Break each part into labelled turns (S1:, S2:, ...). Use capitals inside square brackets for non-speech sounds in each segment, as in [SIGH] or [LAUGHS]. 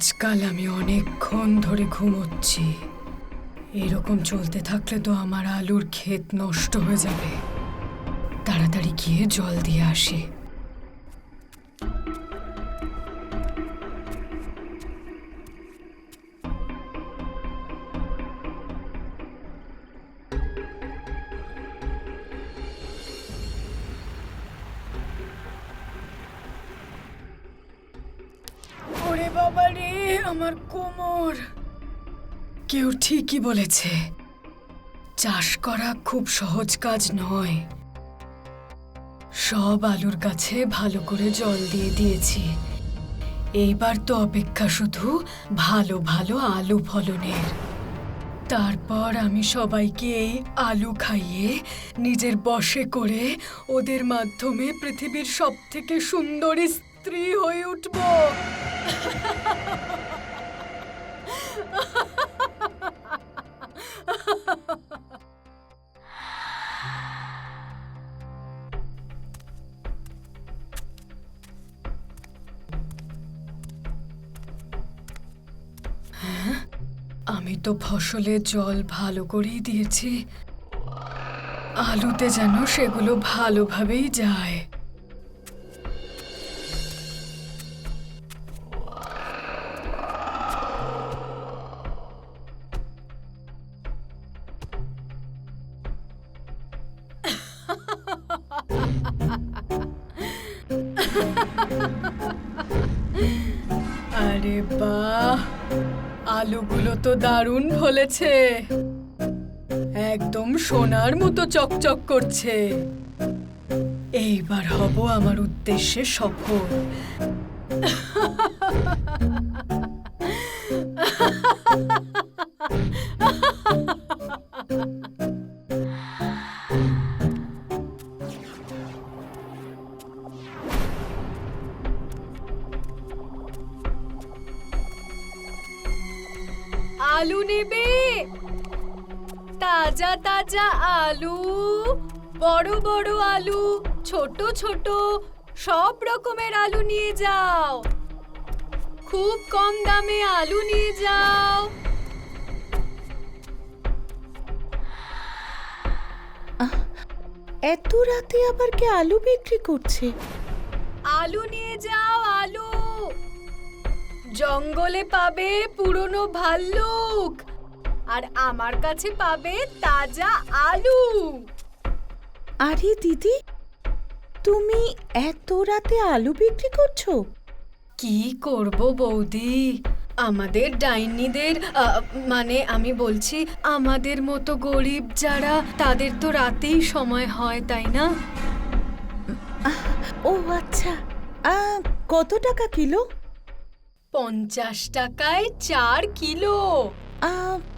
S1: আজকাল আমি অনেকক্ষণ ধরে ঘুমোচ্ছি। এরকম চলতে থাকলে তো আমার আলুর ক্ষেত নষ্ট হয়ে যাবে। তাড়াতাড়ি গিয়ে জল দিয়ে আসি। বাবা রে আমার কোমর। কেউ ঠিকই বলেছে, চাষ করা খুব সহজ কাজ নয়। সব আলুর গাছে ভালো করে জল দিয়ে দিয়েছি। এইবার তো অপেক্ষা শুধু ভালো ভালো আলু ফলনের। তারপর আমি সবাইকে এই আলু খাইয়ে নিজের বশে করে ওদের মাধ্যমে পৃথিবীর সব থেকে সুন্দরী স্ত্রী হয়ে উঠবো। আমি তো ফসলে জল ভালো করেই দিয়েছি। আলুতে যেন সেগুলো ভালোভাবেই যায়। ফলেছে একদম সোনার মতো চকচক করছে। এইবার হব আমার উদ্দেশ্যে সফল। [LAUGHS] আলু বড় বড় আলু ছোট ছোট সব রকমের আলু নিয়ে যাও। খুব কম দামে আলু নিয়ে যাও।
S2: এত রাতে আবার কে আলু বিক্রি করছে?
S1: আলু নিয়ে যাও আলু। জঙ্গলে পাবে পুরনো ভাল্লুক। আর আমার কাছে পাবে তাজা আলু।
S2: আরে দিদি তুমি এত রাতে আলু বিক্রি করছ?
S1: কি করব বৌদি? আমাদের ডাইনিদের মানে আমি বলছি আমাদের মতো গরিব যারা তাদের তো রাতেই সময় হয় তাই না?
S2: ও আচ্ছা কত টাকা কিলো?
S1: পঞ্চাশ টাকায় চার কিলো।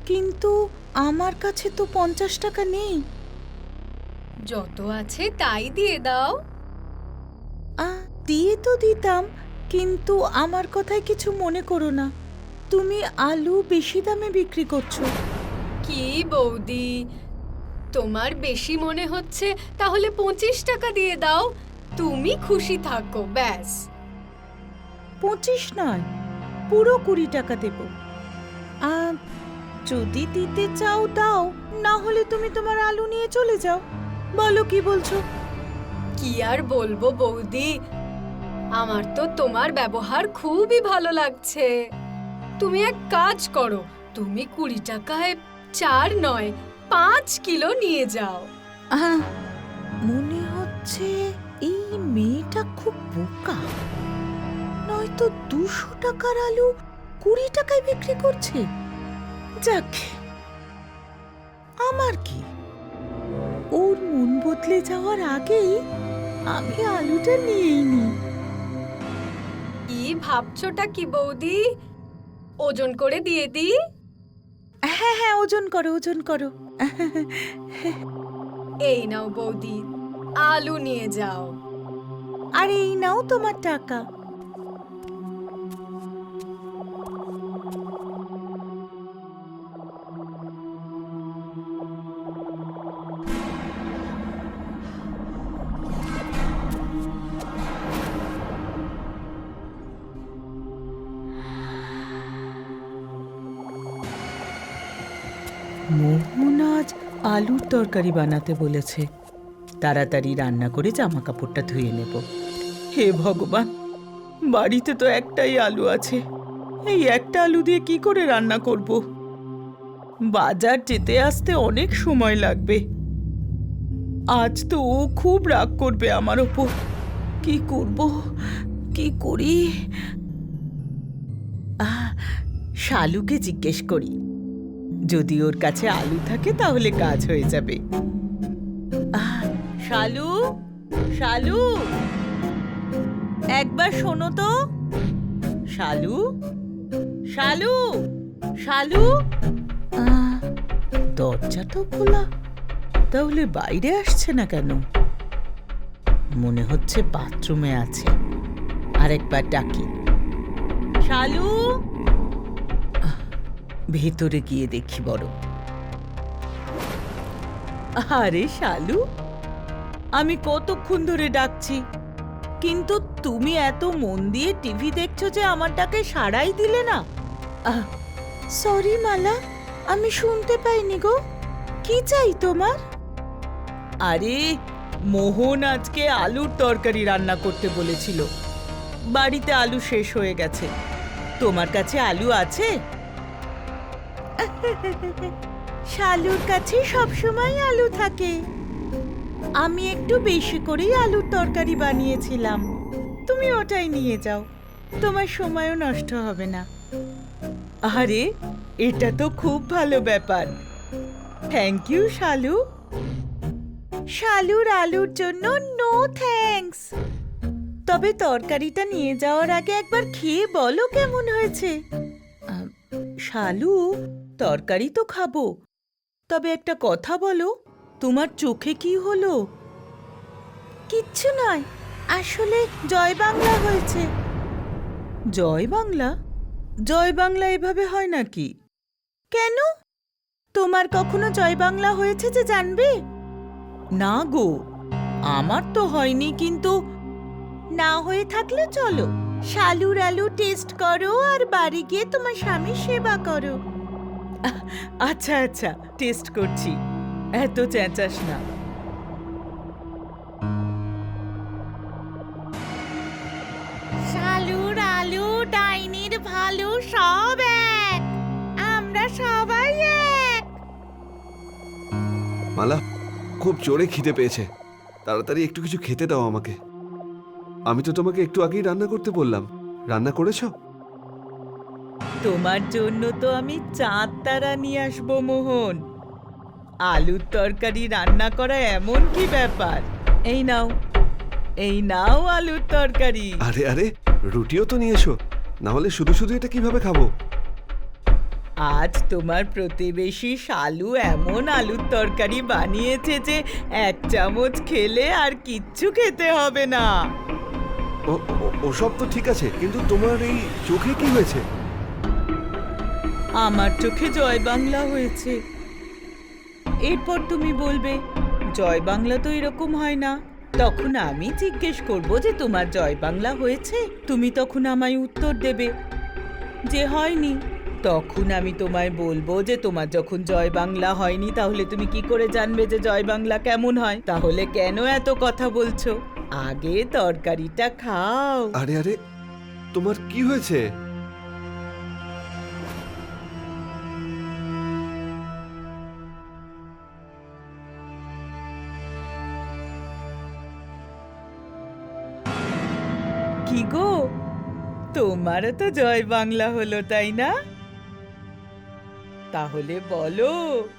S2: কিন্তু আমার কাছে তো পঞ্চাশ টাকা নেই।
S1: যত আছে তাই দিয়ে দাও।
S2: আ, দিয়ে তো দিতাম কিন্তু আমার কথায় কিছু মনে করো না। তুমি আলু বেশি দামে বিক্রি করছ।
S1: কি বৌদি? তোমার বেশি মনে হচ্ছে তাহলে পঁচিশ টাকা দিয়ে দাও। তুমি খুশি থাকো ব্যাস।
S2: পঁচিশ নয় পুরো কুড়ি টাকা দেব। যদি দিতে চাও দাও। না হলে তুমি তোমার আলু নিয়ে চলে যাও। বলো কি বলছো?
S1: কি আর বলব বৌদি? আমার তো তোমার ব্যবহার খুবই ভালো লাগছে। তুমি এক কাজ করো তুমি কুড়ি টাকায় চার নয় পাঁচ কিলো নিয়ে যাও।
S2: আহ, মনে হচ্ছে এই মেয়েটা খুব বোকা। নয়তো দুশো টাকার আলু কুড়ি টাকায় বিক্রি করছে? যাক আমার কি? ওর মন বদলে যাওয়ার আগেই আমি আলুটা নিয়েই নি
S1: কি ভাবছোটা কি বৌদি? ওজন করে দিয়ে দিই?
S2: হ্যাঁ হ্যাঁ ওজন করো ওজন করো।
S1: এই নাও বৌদি আলু নিয়ে যাও।
S2: আর এই নাও তোমার টাকা। আলুর তরকারি বানাতে বলেছে। তাড়াতাড়ি রান্না করে জামা কাপড়টা ধুয়ে নেব। হে ভগবান, বাড়িতে তো একটাই আলু আছে। এই একটা আলু দিয়ে কি করে রান্না করব? বাজার যেতে আসতে অনেক সময় লাগবে। আজ তো ও খুব রাগ করবে আমার ওপর। কি করব? কি করি? শালুকে জিজ্ঞেস করি। যদি ওর কাছে আলু থাকে, তাহলে কাজ হয়ে যাবে। শালু? শালু? একবার শোনো তো। শালু? শালু? শালু? দরজা তো খোলা। তাহলে বাইরে আসছে না কেন? মনে হচ্ছে বাথরুমে আছে। আরেকবার ডাকি। শালু? ভেতরে গিয়ে দেখি বড় আরে শালু, আমি কতক্ষণ ধরে ডাকছি, কিন্তু তুমি এত মন দিয়ে টিভি দেখছ যে আমার ডাকে সাড়াই দিলে না? সরি মালা, আমি শুনতে পাইনি গো, কি চাই তোমার? আরে, মোহন আজকে আলুর তরকারি রান্না করতে বলেছিল, বাড়িতে আলু শেষ হয়ে গেছে, তোমার কাছে আলু আছে? শালুর কাছে সবসময় আলু থাকে। আমি একটু বেশি করেই আলুর তরকারি বানিয়েছিলাম। তুমি ওটাই নিয়ে যাও। তোমার সময়ও নষ্ট হবে না। আরে, এটা তো খুব ভালো ব্যাপার। থ্যাংক ইউ শালু। শালুর আলুর জন্য নো থ্যাঙ্কস তবে তরকারিটা নিয়ে যাওয়ার আগে একবার খেয়ে বলো কেমন হয়েছে। শালু তরকারি তো খাব। তবে একটা কথা বলো, তোমার চোখে কি হলো? কিচ্ছু নয় আসলে জয় বাংলা হয়েছে। জয় বাংলা? জয় বাংলা এভাবে হয় নাকি? কেন? তোমার কখনো জয় বাংলা হয়েছে যে জানবে? না গো, আমার তো হয়নি, কিন্তু না হয়ে থাকলে চলো শালুর আলু টেস্ট করো আর বাড়ি গিয়ে তোমার স্বামীর সেবা করো। [LAUGHS] আচ্ছা আচ্ছা টেস্ট করছি। এত চেঁচাস না। শালুর আলু ডাইনির ভালু সব এক। আমরা সবাই এক।
S3: মালা খুব জোরে খিদে পেয়েছে। তাড়াতাড়ি একটু কিছু খেতে দাও আমাকে। আমি তো তোমাকে একটু আগেই রান্না করতে বললাম। রান্না করেছ?
S2: তোমার জন্য তো আমি চাঁদ তারা নিয়ে আসব মোহন। আলুর তরকারি রান্না করা এমন কি ব্যাপার? এই নাও এই নাও আলুর তরকারি।
S3: আরে আরে রুটিও তো নিয়ে এসো। না হলে শুধু শুধু এটা কীভাবে খাব?
S2: আজ তোমার প্রতিবেশী শালু এমন আলুর তরকারি বানিয়েছে যে এক চামচ খেলে আর কিচ্ছু খেতে হবে না।
S3: ও- ও- ওসব তো ঠিক আছে কিন্তু তোমার এই চোখে কি হয়েছে?
S2: আমার চোখে জয় বাংলা হয়েছে। এরপর তুমি বলবে, জয় বাংলা তো এরকম হয় না। তখন আমি জিজ্ঞেস করব যে, তোমার জয় বাংলা হয়েছে? তুমি তখন আমায় উত্তর দেবে, যে হয়নি। তখন আমি তোমায় বলব যে, তোমার যখন জয় বাংলা হয়নি, তাহলে তুমি কি করে জানবে যে, জয় বাংলা কেমন হয়? তাহলে কেন এত কথা বলছো? আগে তরকারিটা খাও।
S3: আরে আরে, তোমার কি হয়েছে?
S2: কি গো? তোমারও তো জয় বাংলা হলো, তাই না? তাহলে বলো,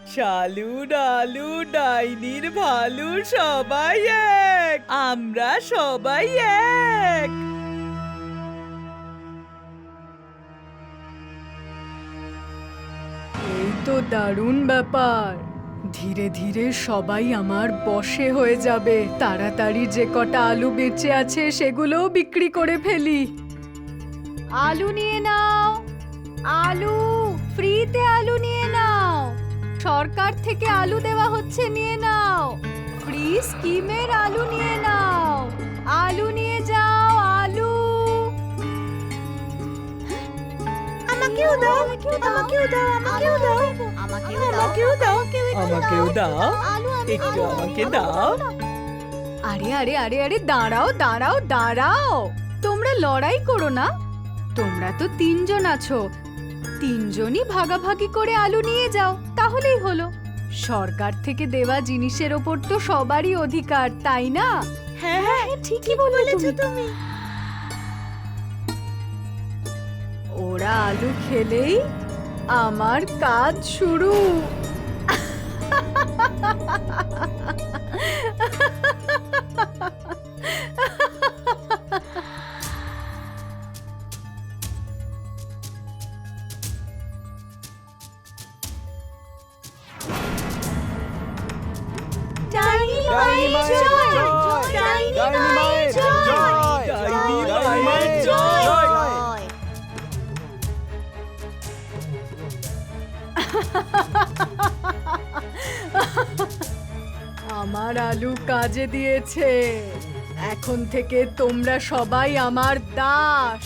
S2: শালু, ডালু, ডাইনির ভালু সবাই এক, আমরা সবাই এক।
S1: এই তো দারুণ ব্যাপার। ধীরে ধীরে সবাই আমার বসে হয়ে যাবে। তাড়াতাড়ি যে কটা আলু বেঁচে আছে সেগুলোও বিক্রি করে ফেলি। আলু নিয়ে নাও। আলু, ফ্রিতে আলু নিয়ে নাও। সরকার থেকে আলু দেওয়া হচ্ছে, নিয়ে নাও। ফ্রি স্কিমের আলু নিয়ে নাও। আলু নিয়ে যাও, আলু।
S2: আমাকে আমাকেও দাও আমাকেও দাও আমাকেও দাও আমাকেও দাও। আমাকেও দাও। একটু আমাকে দাও।
S1: আরে আরে আরে আরে দাঁড়াও দাঁড়াও দাঁড়াও। তোমরা লড়াই করো না। তোমরা তো তিনজন আছো। তিনজনই ভাগাভাগি করে আলু নিয়ে যাও তাহলেই হলো। সরকার থেকে দেওয়া জিনিসের ওপর তো সবারই অধিকার তাই না?
S2: হ্যাঁ হ্যাঁ ঠিকই বলেছ তুমি।
S1: ওরা আলু খেলেই আমার কাজ শুরু। কাজে দিয়েছে। এখন থেকে তোমরা সবাই আমার দাস।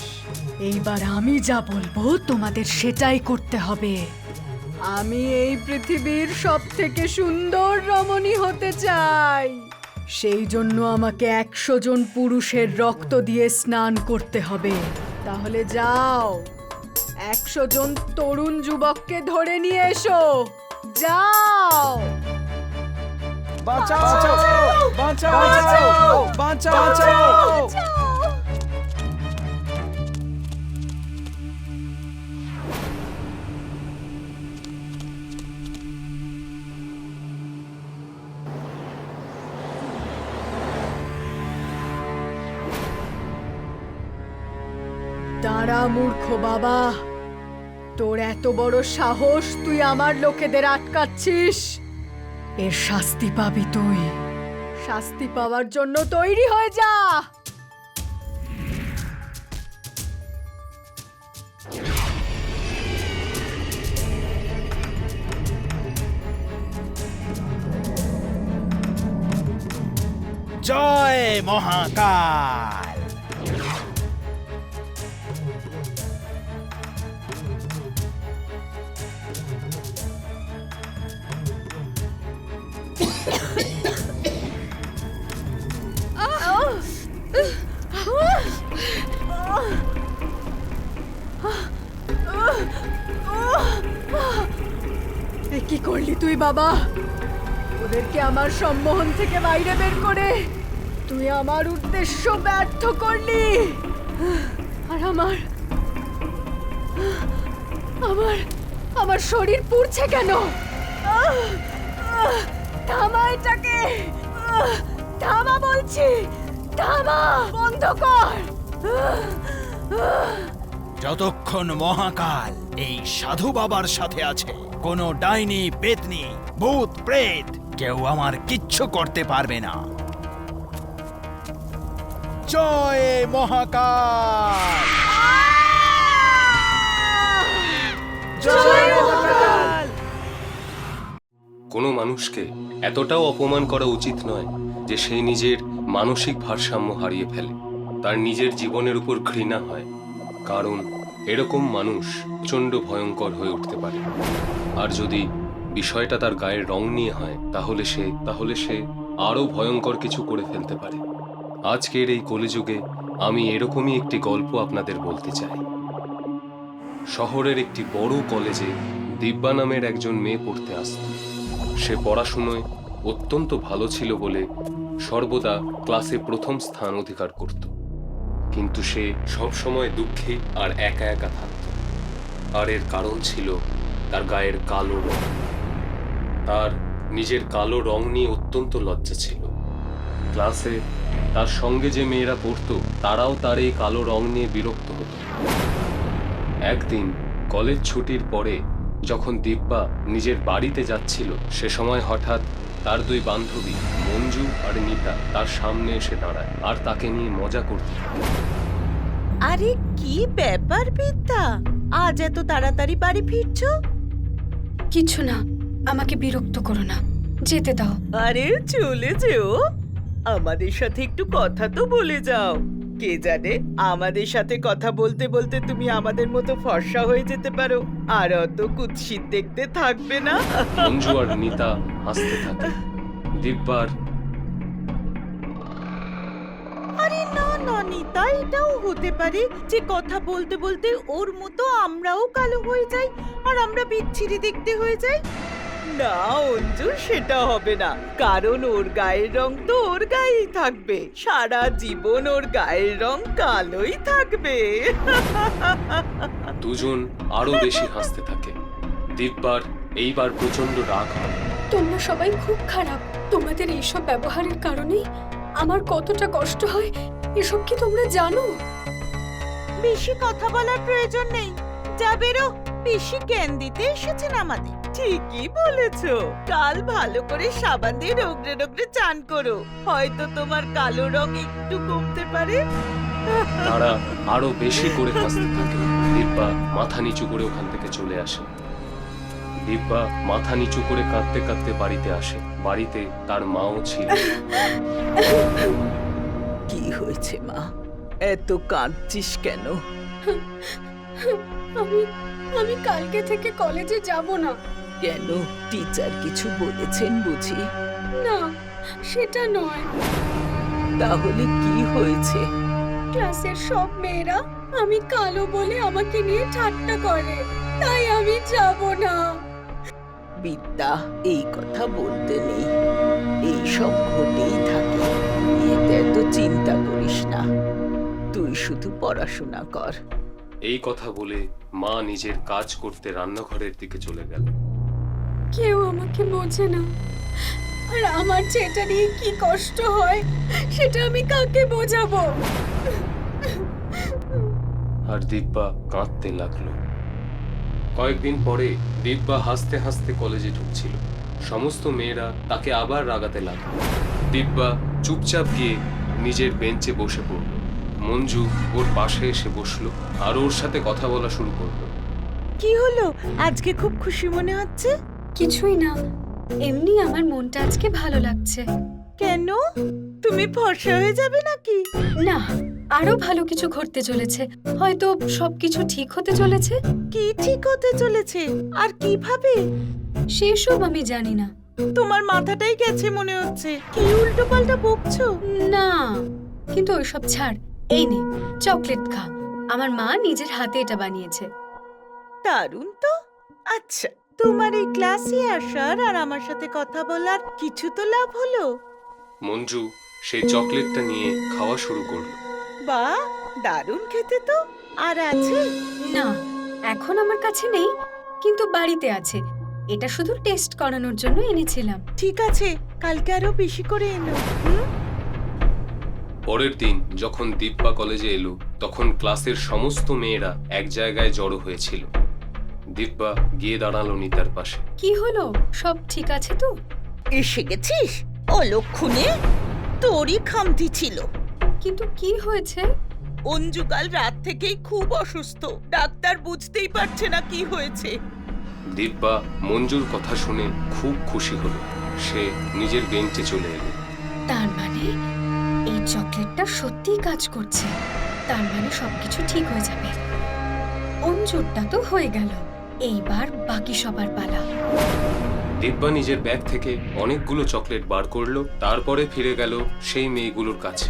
S1: এইবার আমি যা বলব, তোমাদের সেটাই করতে হবে। আমি এই পৃথিবীর সব থেকে সুন্দর রমণী হতে চাই। সেই জন্য আমাকে একশো জন পুরুষের রক্ত দিয়ে স্নান করতে হবে। তাহলে যাও। একশো জন তরুণ যুবককে ধরে নিয়ে এসো। যাও।
S4: বাঁচাও বাঁচাও বাঁচাও বাঁচাও
S1: দাঁড়া মূর্খ বাবা তোর এত বড় সাহস তুই আমার লোকেদের আটকাচ্ছিস। এর শাস্তি পাবি তুই। শাস্তি পাওয়ার জন্য তৈরি হয়ে যা।
S4: জয় মহাকাল।
S1: কি করলি তুই, বাবা ওদেরকে আমার সম্মোহন থেকে বাইরে বের করে তুই আমার উদ্দেশ্য ব্যর্থ করলি আর আমার আমার আমার শরীর পুড়ছে কেন! থামা এটাকে! থামা বলছি, থামা, বন্ধ কর!
S4: যতক্ষণ মহাকাল এই সাধু বাবার সাথে আছে কোনো ডাইনি পেতনি ভূত প্রেত কেউ আমার কিচ্ছু করতে পারবে না। জয় মহাকাল!
S5: কোনো মানুষকে এতটাও অপমান করা উচিত নয় যে সে নিজের মানসিক ভারসাম্য হারিয়ে ফেলে। তার নিজের জীবনের উপর ঘৃণা হয়। কারণ এরকম মানুষ প্রচণ্ড ভয়ঙ্কর হয়ে উঠতে পারে। আর যদি বিষয়টা তার গায়ের রং নিয়ে হয়, তাহলে সে তাহলে সে আরও ভয়ঙ্কর কিছু করে ফেলতে পারে। আজকের এই কলিযুগে আমি এরকমই একটি গল্প আপনাদের বলতে চাই। শহরের একটি বড় কলেজে দিব্যা নামের একজন মেয়ে পড়তে আসত। সে পড়াশুনোয় অত্যন্ত ভালো ছিল বলে সর্বদা ক্লাসে প্রথম স্থান অধিকার করত। কিন্তু সে সবসময় দুঃখে আর একা একা থাকত। আর এর কারণ ছিল তার গায়ের কালো রং। তার নিজের কালো রং নিয়ে অত্যন্ত লজ্জা ছিল। ক্লাসে তার সঙ্গে যে মেয়েরা পড়তো, তারাও তার এই কালো রং নিয়ে বিরক্ত হতো। একদিন কলেজ ছুটির পরে যখন দিব্যা নিজের বাড়িতে যাচ্ছিল, সে সময় হঠাৎ তার দুই বান্ধবী মঞ্জু আর নিতা তার সামনে এসে দাঁড়ায় আর তাকে নিয়ে মজা করতে
S2: আরে কি ব্যাপার বিদ্যা? আজ এত তাড়াতাড়ি বাড়ি ফিরছো?
S6: কিছু না আমাকে বিরক্ত করো না। যেতে দাও।
S2: আরে চলে যেও। আমাদের সাথে একটু কথা তো বলে যাও। কে জানে? আমাদের সাথে কথা বলতে বলতে তুমি আমাদের মতো ফর্সা হয়ে যেতে পারো। আর অত কুৎসিত দেখতে থাকবে না।
S5: মঞ্জু আর নিতা হাসতে থাকে। দিব্যার
S2: আরে না না নিতা এটাও হতে পারে যে কথা বলতে বলতে ওর মতো আমরাও কালো হয়ে যাই আর আমরা বিচ্ছিরি দেখতে হয়ে যাই। না অঞ্জু সেটা হবে না। কারণ ওর গায়ের রং তো ওর গায়েই থাকবে। সারা জীবন ওর গায়ের রং কালোই থাকবে। [LAUGHS]
S5: দুজন আরও বেশি হাসতে থাকে। দিব্যার এইবার প্রচণ্ড রাগ হয়।
S1: তোমরা সবাই খুব খারাপ। তোমাদের এইসব ব্যবহারের কারণেই আমার কতটা কষ্ট হয় এসব কি তোমরা জানো?
S2: বেশি কথা বলার প্রয়োজন নেই। যা বেরো বেশি জ্ঞান দিতে এসেছেন আমাদের। ঠিকই বলেছ। কাল ভালো করে সাবান দিয়ে রোগড়ে রোগড়ে চান করো। হয়তো তোমার কালো রং একটু কমতে পারে।
S5: তারা আরও বেশি করে হাসতে থাকে। দিব্যা মাথা নিচু করে ওখান থেকে চলে আসে। দিব্যা মাথা নিচু করে কাঁদতে কাঁদতে বাড়িতে আসে। বাড়িতে তার মাও ছিল।
S2: কি হয়েছে মা? এত কাঁদছিস কেন?
S1: আমি আমি কালকে থেকে কলেজে যাব না।
S2: কেন টিচার কিছু বলেছেন বুঝি?
S1: না সেটা নয়।
S2: তাহলে কি হয়েছে?
S1: ক্লাসের সব মেয়েরা আমি কালো বলে আমাকে নিয়ে ঠাট্টা করে। তাই আমি যাব না।
S2: বিদ্যা এই কথা বলতে নেই। এই সব ঘটেই থাকে। এতে এত চিন্তা করিস না। তুই শুধু পড়াশোনা কর।
S5: এই কথা বলে মা নিজের কাজ করতে রান্নাঘরের দিকে চলে গেল।
S1: কেউ আমাকে বোঝে না। আর আমার যে এটা নিয়ে কি কষ্ট হয় সেটা আমি কাকে বোঝাবো?
S5: আর দিব্যা কাঁদতে লাগল। কয়েকদিন পরে দিব্যা হাসতে হাসতে কলেজে ঢুকছিল। সমস্ত মেয়েরা তাকে আবার রাগাতে লাগল। দিব্যা চুপচাপ গিয়ে নিজের বেঞ্চে বসে পড়ল। মঞ্জু ওর পাশে এসে বসল আর ওর সাথে কথা বলা শুরু করল।
S2: কি হলো? আজকে খুব খুশি মনে হচ্ছে?
S1: কিছুই না। এমনি আমার মনটা আজকে ভালো লাগছে।
S2: কেন? তুমি ফর্সা হয়ে যাবে নাকি?
S1: না আরও ভালো কিছু ঘটতে চলেছে। হয়তো সবকিছু ঠিক হতে চলেছে।
S2: কি ঠিক হতে চলেছে? আর কীভাবে?
S1: সেসব আমি জানি না।
S2: তোমার মাথাটাই গেছে মনে হচ্ছে। কি উল্টো পাল্টা বকছো?
S1: না কিন্তু ওইসব ছাড়। এই নে চকলেট খা। আমার মা নিজের হাতে এটা বানিয়েছে।
S2: দারুণ তো। আচ্ছা তোমার এই ক্লাসে আসার আর আমার সাথে কথা বলার কিছু তো লাভ হলো?
S5: মঞ্জু সেই চকলেটটা নিয়ে খাওয়া শুরু করল।
S2: বা দারুণ খেতে তো। আর আছে?
S1: না এখন আমার কাছে নেই কিন্তু বাড়িতে আছে। এটা শুধু টেস্ট করানোর জন্য এনেছিলাম।
S2: ঠিক আছে কালকে আরও বেশি করে এনো
S5: পরের দিন যখন দিব্যা কলেজে এলো তখন ক্লাসের সমস্ত মেয়েরা এক জায়গায় জড়ো হয়েছিল। দিব্যা গিয়ে দাঁড়াল নিতার পাশে।
S1: কি হলো? সব ঠিক আছে তো?
S2: এসে গেছিস? অলক্ষণে? তোরই খামতি ছিল।
S1: কিন্তু কি হয়েছে?
S2: অঞ্জু কাল রাত থেকেই খুব অসুস্থ। ডাক্তার বুঝতেই পারছে না কি হয়েছে।
S5: দিব্যা মঞ্জুর কথা শুনে খুব খুশি হলো। সে নিজের বেঞ্চে চলে এলো।
S1: তার মানে এই চকলেটটা সত্যিই কাজ করছে। তার মানে সবকিছু ঠিক হয়ে যাবে। অঞ্জুরটা তো হয়ে গেল। এইবার বাকি সবার পালা।
S5: দিব্যা নিজের ব্যাগ থেকে অনেকগুলো চকলেট বার করল তারপরে ফিরে গেল সেই মেয়েগুলোর কাছে।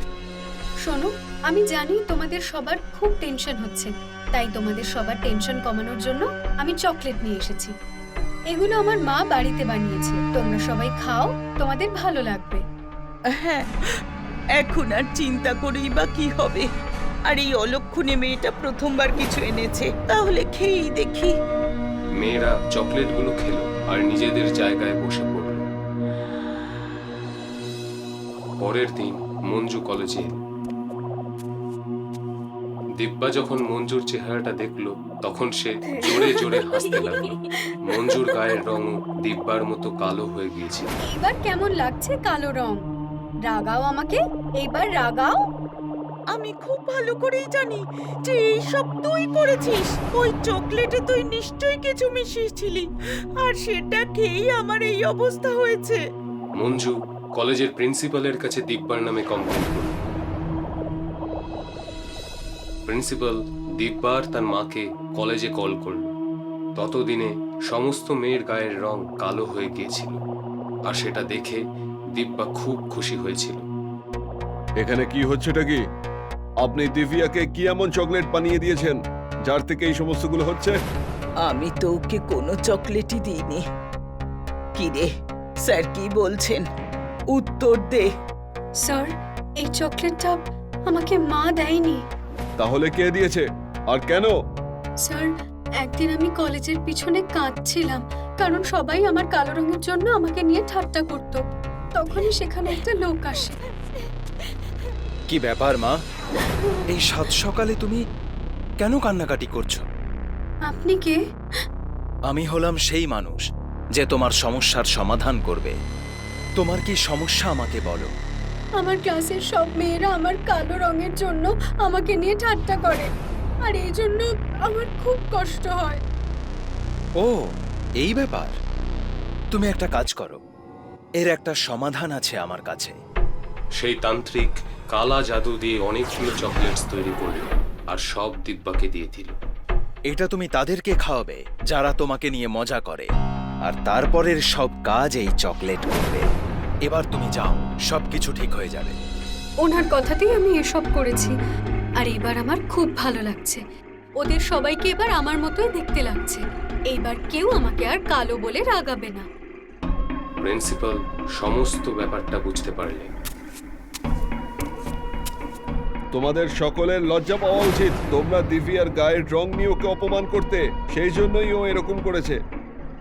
S1: শোনো আমি জানি তোমাদের সবার খুব টেনশন হচ্ছে তাই তোমাদের সবার টেনশন কমানোর জন্য আমি চকলেট নিয়ে এসেছি। এগুলো আমার মা বাড়িতে বানিয়েছে তোমরা সবাই খাও তোমাদের ভালো লাগবে।
S2: হ্যাঁ এখন আর চিন্তা করেই বা কি হবে? আর এই অলক্ষণে মেয়েটা প্রথমবার কিছু এনেছে তাহলে খেয়েই দেখি।
S5: মেয়েরা চকলেটগুলো খেলো আর নিজেদের জায়গায় বসে পড়ল। পরের দিন মঞ্জু কলেজে দিব্যা যখন মঞ্জুর চেহারাটা দেখল, তখন সে জোরে জোরে হাসতে লাগল। মঞ্জুর গায়ের রঙও দিব্যার মতো কালো হয়ে গিয়েছিল।
S1: এইবার কেমন লাগছে কালো রং? রাগাও আমাকে, এইবার রাগাও।
S2: আমি খুব ভালো করেই জানি যে এই সব তুই করেছিস। ওই চকলেটে তুই নিশ্চয়ই কিছু মিশিয়েছিলি আর সেটা খেয়েই আমার এই অবস্থা হয়েছে।
S5: মঞ্জু কলেজের প্রিন্সিপালের কাছে দিব্যার নামে কমপ্লেন করল প্রিন্সিপাল দিব্যার তার মাকে কলেজে কল করল। ততদিনে সমস্ত মেয়ের গায়ের রং কালো হয়ে গিয়েছিল আর সেটা দেখে দিব্যা খুব খুশি হয়েছিল।
S3: এখানে কি হচ্ছেটা কি? আপনি দিভিয়াকে কি এমন চকলেট বানিয়ে দিয়েছেন যার থেকে এই সমস্তগুলো হচ্ছে?
S2: আমি তো ওকে কোনো চকলেটই দিইনি। কি রে স্যার কি বলছেন? উত্তর দে।
S1: স্যার এই চকলেটটা আমাকে মা দেয়নি।
S3: তাহলে কে দিয়েছে? আর কেন?
S1: স্যার একদিন আমি কলেজের পিছনে কাঁদছিলাম কারণ সবাই আমার কালো রঙের জন্য আমাকে নিয়ে ঠাট্টা করত। তখনই সেখানে একটা লোক আসে।
S4: কি ব্যাপার মা? এই সাত সকালে তুমি কেন কান্নাকাটি করছ?
S1: আপনি কে?
S4: আমি হলাম সেই মানুষ যে তোমার সমস্যার সমাধান করবে। তোমার কি সমস্যা আমাকে বলো?
S1: আমার ক্লাসের সব মেয়েরা আমার কালো রঙের জন্য আমাকে নিয়ে ঠাট্টা করে। আর এই জন্য আমার খুব কষ্ট হয়।
S4: ও এই ব্যাপার? তুমি একটা কাজ করো। এর একটা সমাধান আছে আমার কাছে।
S5: সেই তান্ত্রিক কালা জাদু দিয়ে অনেকগুলো চকলেটস তৈরি করল আর সব দিব্যাকে দিয়ে দিল।
S4: এটা তুমি তাদেরকে খাওয়াবে যারা তোমাকে নিয়ে মজা করে। আর তারপরের সব কাজ এই চকলেট করবে। এবার তুমি যাও সবকিছু ঠিক হয়ে যাবে।
S1: ওনার কথাতেই আমি এসব করেছি আর এবার আমার খুব ভালো লাগছে। ওদের সবাইকে এবার আমার মতোই দেখতে লাগছে। এইবার কেউ আমাকে আর কালো বলে রাগাবে না।
S5: প্রিন্সিপাল সমস্ত ব্যাপারটা বুঝতে পারলেন।
S3: তোমাদের সকলের লজ্জা পাওয়া উচিত। তোমরা দিভিয়ার গায়ের রং নিয়ে ওকে অপমান করতে। সেই জন্যই ও এরকম করেছে।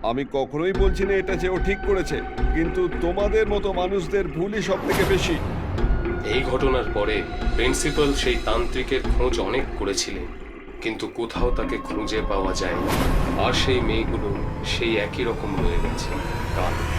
S3: আমি কখনোই বলছি না এটা যে ও ঠিক করেছে, কিন্তু তোমাদের মতো মানুষদের ভুলই সব থেকে বেশি।
S5: এই ঘটনার পরে প্রিন্সিপাল সেই তান্ত্রিকের খোঁজ অনেক করেছিলেন, কিন্তু কোথাও তাকে খুঁজে পাওয়া যায়নি। আর সেই মেয়েগুলো সেই একই রকম রয়ে গেছে। কালো